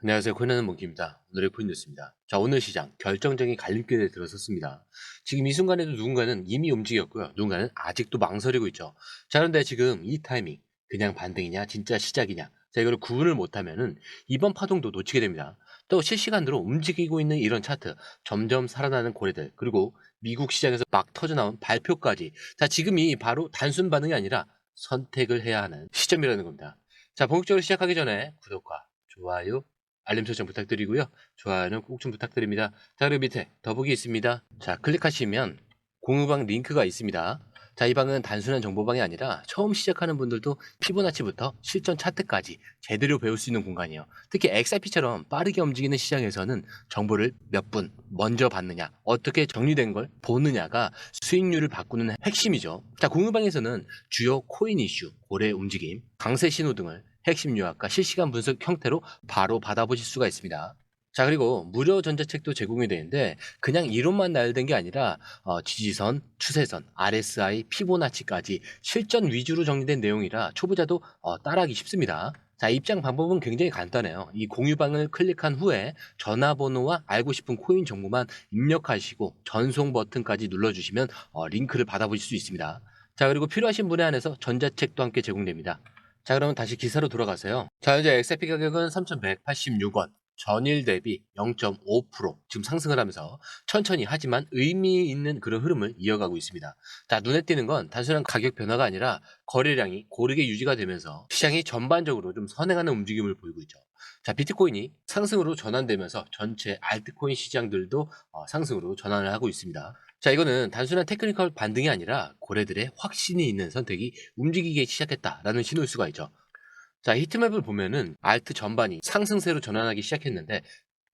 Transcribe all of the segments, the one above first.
안녕하세요. 코인하는 몽키입니다. 오늘의 코인 뉴스입니다. 자, 오늘 시장 결정적인 갈림길에 들어섰습니다. 지금 이 순간에도 누군가는 이미 움직였고요. 누군가는 아직도 망설이고 있죠. 자, 그런데 지금 이 타이밍 그냥 반등이냐 진짜 시작이냐 자, 이거를 구분을 못하면은 이번 파동도 놓치게 됩니다. 또 실시간으로 움직이고 있는 이런 차트 점점 살아나는 고래들 그리고 미국 시장에서 막 터져나온 발표까지 자, 지금이 바로 단순 반응이 아니라 선택을 해야 하는 시점이라는 겁니다. 자, 본격적으로 시작하기 전에 구독과 좋아요, 알림 설정 부탁드리고요. 좋아요는 꼭 좀 부탁드립니다. 자, 그리고 밑에 더보기 있습니다. 자, 클릭하시면 공유방 링크가 있습니다. 자, 이 방은 단순한 정보방이 아니라 처음 시작하는 분들도 피보나치부터 실전 차트까지 제대로 배울 수 있는 공간이에요. 특히 XRP처럼 빠르게 움직이는 시장에서는 정보를 몇 분 먼저 받느냐, 어떻게 정리된 걸 보느냐가 수익률을 바꾸는 핵심이죠. 자, 공유방에서는 주요 코인 이슈, 고래 움직임, 강세 신호 등을 핵심 요약과 실시간 분석 형태로 바로 받아보실 수가 있습니다. 자 그리고 무료 전자책도 제공이 되는데 그냥 이론만 나열된 게 아니라 어, 지지선, 추세선, RSI, 피보나치까지 실전 위주로 정리된 내용이라 초보자도 어, 따라하기 쉽습니다. 자 입장 방법은 굉장히 간단해요. 이 공유방을 클릭한 후에 전화번호와 알고 싶은 코인 정보만 입력하시고 전송 버튼까지 눌러주시면 어, 링크를 받아보실 수 있습니다. 자 그리고 필요하신 분에 한해서 전자책도 함께 제공됩니다. 자, 그러면 다시 기사로 돌아가세요. 자, 현재 XRP 가격은 3,186원. 전일 대비 0.5% 지금 상승을 하면서 천천히 하지만 의미 있는 그런 흐름을 이어가고 있습니다. 자, 눈에 띄는 건 단순한 가격 변화가 아니라 거래량이 고르게 유지가 되면서 시장이 전반적으로 좀 선행하는 움직임을 보이고 있죠. 자, 비트코인이 상승으로 전환되면서 전체 알트코인 시장들도 어, 상승으로 전환을 하고 있습니다. 자, 이거는 단순한 테크니컬 반등이 아니라 고래들의 확신이 있는 선택이 움직이기 시작했다라는 신호일 수가 있죠. 자, 히트맵을 보면은 알트 전반이 상승세로 전환하기 시작했는데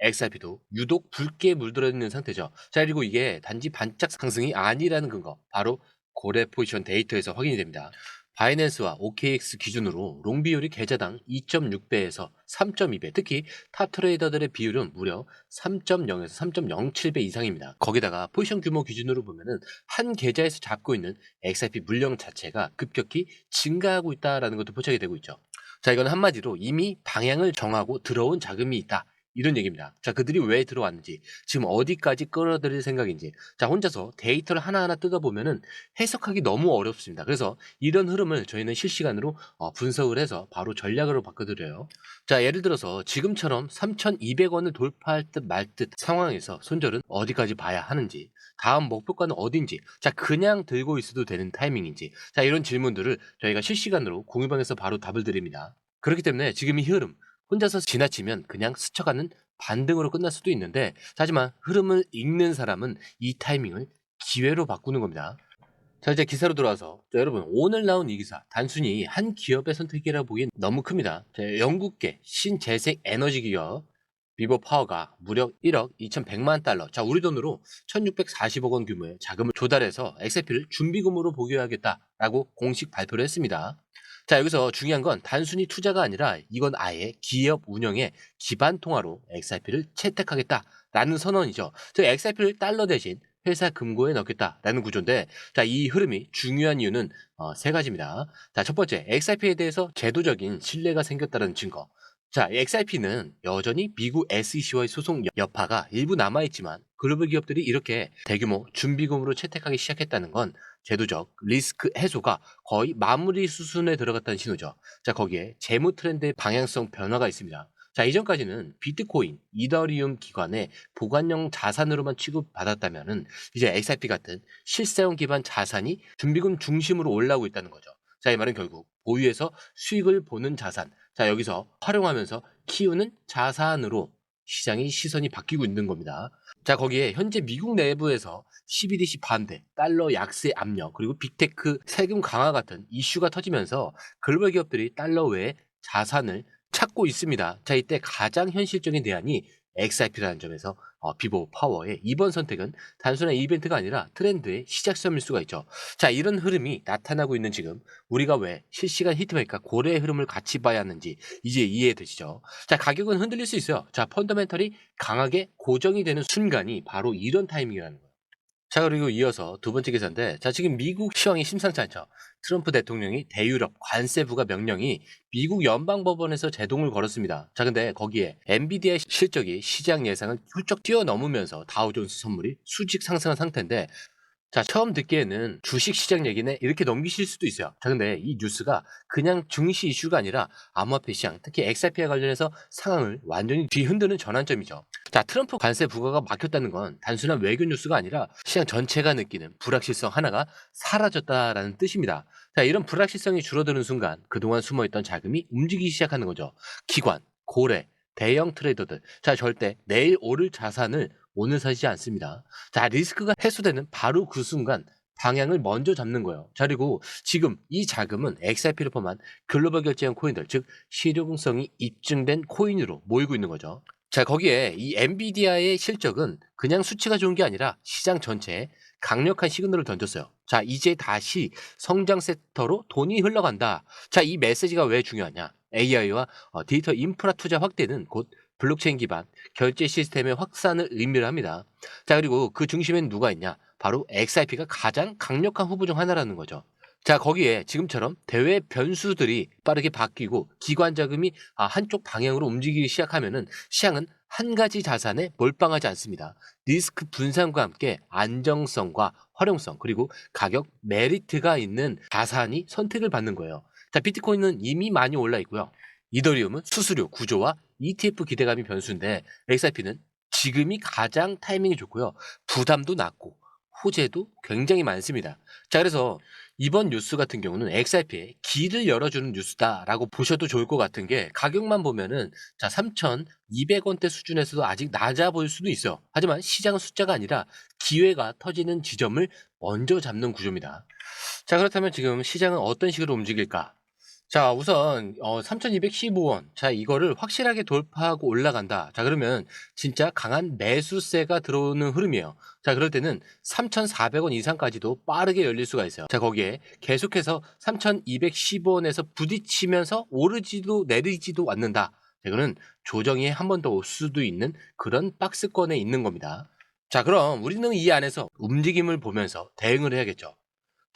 XRP도 유독 붉게 물들어 있는 상태죠. 자, 그리고 이게 단지 반짝 상승이 아니라는 근거, 바로 고래 포지션 데이터에서 확인이 됩니다. 바이낸스와 OKX 기준으로 롱 비율이 계좌당 2.6배에서 3.2배, 특히 탑 트레이더들의 비율은 무려 3.0에서 3.07배 이상입니다. 거기다가 포지션 규모 기준으로 보면은 한 계좌에서 잡고 있는 XRP 물량 자체가 급격히 증가하고 있다라는 것도 포착이 되고 있죠. 자, 이건 한마디로 이미 방향을 정하고 들어온 자금이 있다. 이런 얘기입니다. 자, 그들이 왜 들어왔는지, 지금 어디까지 끌어들일 생각인지, 자, 혼자서 데이터를 하나하나 뜯어보면은 해석하기 너무 어렵습니다. 그래서 이런 흐름을 저희는 실시간으로 어, 분석을 해서 바로 전략으로 바꿔드려요. 자, 예를 들어서 지금처럼 3,200원을 돌파할 듯 말 듯 상황에서 손절은 어디까지 봐야 하는지, 다음 목표가는 어딘지, 자, 그냥 들고 있어도 되는 타이밍인지, 자, 이런 질문들을 저희가 실시간으로 공유방에서 바로 답을 드립니다. 그렇기 때문에 지금 이 흐름, 혼자서 지나치면 그냥 스쳐가는 반등으로 끝날 수도 있는데, 하지만 흐름을 읽는 사람은 이 타이밍을 기회로 바꾸는 겁니다. 자, 이제 기사로 돌아와서, 자, 여러분, 오늘 나온 이 기사, 단순히 한 기업의 선택이라 보기엔 너무 큽니다. 자, 영국계 신재생 에너지 기업, 비보 파워가 무려 1억 2,100만 달러, 자, 우리 돈으로 1,640억 원 규모의 자금을 조달해서 XRP를 준비금으로 보유하겠다라고 공식 발표를 했습니다. 자, 여기서 중요한 건 단순히 투자가 아니라 이건 아예 기업 운영의 기반 통화로 XRP를 채택하겠다라는 선언이죠. 즉, XRP를 달러 대신 회사 금고에 넣겠다라는 구조인데, 자, 이 흐름이 중요한 이유는 어, 세 가지입니다. 자, 첫 번째, XRP에 대해서 제도적인 신뢰가 생겼다는 증거. 자, XRP는 여전히 미국 SEC와의 소송 여파가 일부 남아있지만 글로벌 기업들이 이렇게 대규모 준비금으로 채택하기 시작했다는 건 제도적 리스크 해소가 거의 마무리 수순에 들어갔다는 신호죠. 자, 거기에 재무 트렌드의 방향성 변화가 있습니다. 자, 이전까지는 비트코인, 이더리움 기관의 보관용 자산으로만 취급받았다면은 이제 XRP 같은 실사용 기반 자산이 준비금 중심으로 올라오고 있다는 거죠. 자, 이 말은 결국 보유해서 수익을 보는 자산. 자, 여기서 활용하면서 키우는 자산으로 시장의 시선이 바뀌고 있는 겁니다. 자, 거기에 현재 미국 내부에서 CBDC 반대, 달러 약세 압력, 그리고 빅테크 세금 강화 같은 이슈가 터지면서 글로벌 기업들이 달러 외에 자산을 찾고 있습니다. 자, 이때 가장 현실적인 대안이 XRP라는 점에서 어, 비보 파워의 이번 선택은 단순한 이벤트가 아니라 트렌드의 시작점일 수가 있죠. 자, 이런 흐름이 나타나고 있는 지금 우리가 왜 실시간 히트메이크와 고래의 흐름을 같이 봐야 하는지 이제 이해되시죠? 자, 가격은 흔들릴 수 있어요. 자, 펀더멘털이 강하게 고정이 되는 순간이 바로 이런 타이밍이라는 거예요. 자, 그리고 이어서 두 번째 기사인데, 자, 지금 미국 시황이 심상치 않죠. 트럼프 대통령이 대유럽 관세 부과 명령이 미국 연방법원에서 제동을 걸었습니다. 자, 근데 거기에 엔비디아의 실적이 시장 예상을 훌쩍 뛰어넘으면서 다우존스 선물이 수직 상승한 상태인데, 자, 처음 듣기에는 주식 시장 얘기네 이렇게 넘기실 수도 있어요. 자, 근데 이 뉴스가 그냥 증시 이슈가 아니라 암호화폐 시장, 특히 XRP와 관련해서 상황을 완전히 뒤흔드는 전환점이죠. 자, 트럼프 관세 부과가 막혔다는 건 단순한 외교 뉴스가 아니라 시장 전체가 느끼는 불확실성 하나가 사라졌다라는 뜻입니다. 자, 이런 불확실성이 줄어드는 순간 그동안 숨어있던 자금이 움직이기 시작하는 거죠. 기관, 고래, 대형 트레이더들. 자, 절대 내일 오를 자산을 오늘 사지 않습니다. 자, 리스크가 해소되는 바로 그 순간 방향을 먼저 잡는 거예요. 자, 그리고 지금 이 자금은 XRP를 포함한 글로벌 결제형 코인들, 즉 실용성이 입증된 코인으로 모이고 있는 거죠. 자, 거기에 이 엔비디아의 실적은 그냥 수치가 좋은 게 아니라 시장 전체에 강력한 시그널을 던졌어요. 자, 이제 다시 성장 섹터로 돈이 흘러간다. 자, 이 메시지가 왜 중요하냐? AI와 어, 데이터 인프라 투자 확대는 곧 블록체인 기반 결제 시스템의 확산을 의미를 합니다. 자, 그리고 그 중심엔 누가 있냐? 바로 XRP가 가장 강력한 후보 중 하나라는 거죠. 자, 거기에 지금처럼 대외 변수들이 빠르게 바뀌고 기관 자금이 아, 한쪽 방향으로 움직이기 시작하면은 시장은 한 가지 자산에 몰빵하지 않습니다. 리스크 분산과 함께 안정성과 활용성 그리고 가격 메리트가 있는 자산이 선택을 받는 거예요. 자, 비트코인은 이미 많이 올라 있고요. 이더리움은 수수료 구조와 ETF 기대감이 변수인데 XRP는 지금이 가장 타이밍이 좋고요. 부담도 낮고 호재도 굉장히 많습니다. 자, 그래서 이번 뉴스 같은 경우는 XRP에 길을 열어주는 뉴스다라고 보셔도 좋을 것 같은 게 가격만 보면은 자 3,200원대 수준에서도 아직 낮아 보일 수도 있어요. 하지만 시장 숫자가 아니라 기회가 터지는 지점을 먼저 잡는 구조입니다. 자 그렇다면 지금 시장은 어떤 식으로 움직일까? 자, 우선 어 3,215원. 자, 이거를 확실하게 돌파하고 올라간다. 자, 그러면 진짜 강한 매수세가 들어오는 흐름이에요. 자, 그럴 때는 3,400원 이상까지도 빠르게 열릴 수가 있어요. 자, 거기에 계속해서 3,215원에서 부딪히면서 오르지도 내리지도 않는다. 자, 이거는 조정이 한 번 더 올 수도 있는 그런 박스권에 있는 겁니다. 자, 그럼 우리는 이 안에서 움직임을 보면서 대응을 해야겠죠.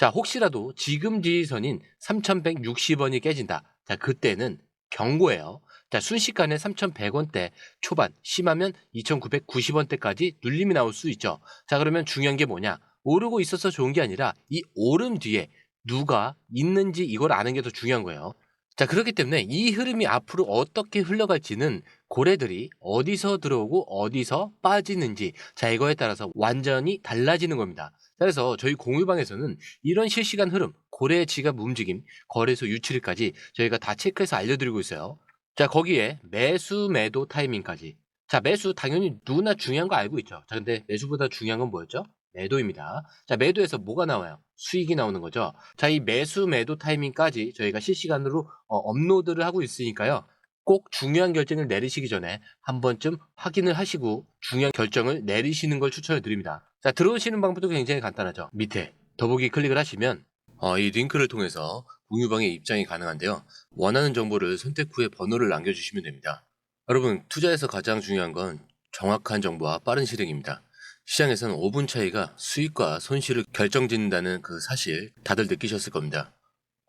자, 혹시라도 지금 지지선인 3,160원이 깨진다. 자, 그때는 경고예요. 자, 순식간에 3,100원대 초반, 심하면 2,990원대까지 눌림이 나올 수 있죠. 자, 그러면 중요한 게 뭐냐? 오르고 있어서 좋은 게 아니라 이 오름 뒤에 누가 있는지 이걸 아는 게 더 중요한 거예요. 자, 그렇기 때문에 이 흐름이 앞으로 어떻게 흘러갈지는 고래들이 어디서 들어오고 어디서 빠지는지 자, 이거에 따라서 완전히 달라지는 겁니다. 그래서 저희 공유방에서는 이런 실시간 흐름, 고래의 지갑 움직임, 거래소 유출일까지 저희가 다 체크해서 알려드리고 있어요. 자, 거기에 매수 매도 타이밍까지. 자, 매수 당연히 누구나 중요한 거 알고 있죠. 자, 근데 매수보다 중요한 건 뭐였죠? 매도입니다. 자, 매도에서 뭐가 나와요? 수익이 나오는 거죠. 자, 이 매수 매도 타이밍까지 저희가 실시간으로 어, 업로드를 하고 있으니까요. 꼭 중요한 결정을 내리시기 전에 한 번쯤 확인을 하시고 중요한 결정을 내리시는 걸 추천해 드립니다. 자, 들어오시는 방법도 굉장히 간단하죠. 밑에 더보기 클릭을 하시면 어, 이 링크를 통해서 공유방에 입장이 가능한데요. 원하는 정보를 선택 후에 번호를 남겨주시면 됩니다. 여러분, 투자에서 가장 중요한 건 정확한 정보와 빠른 실행입니다. 시장에서는 5분 차이가 수익과 손실을 결정짓는다는 그 사실 다들 느끼셨을 겁니다.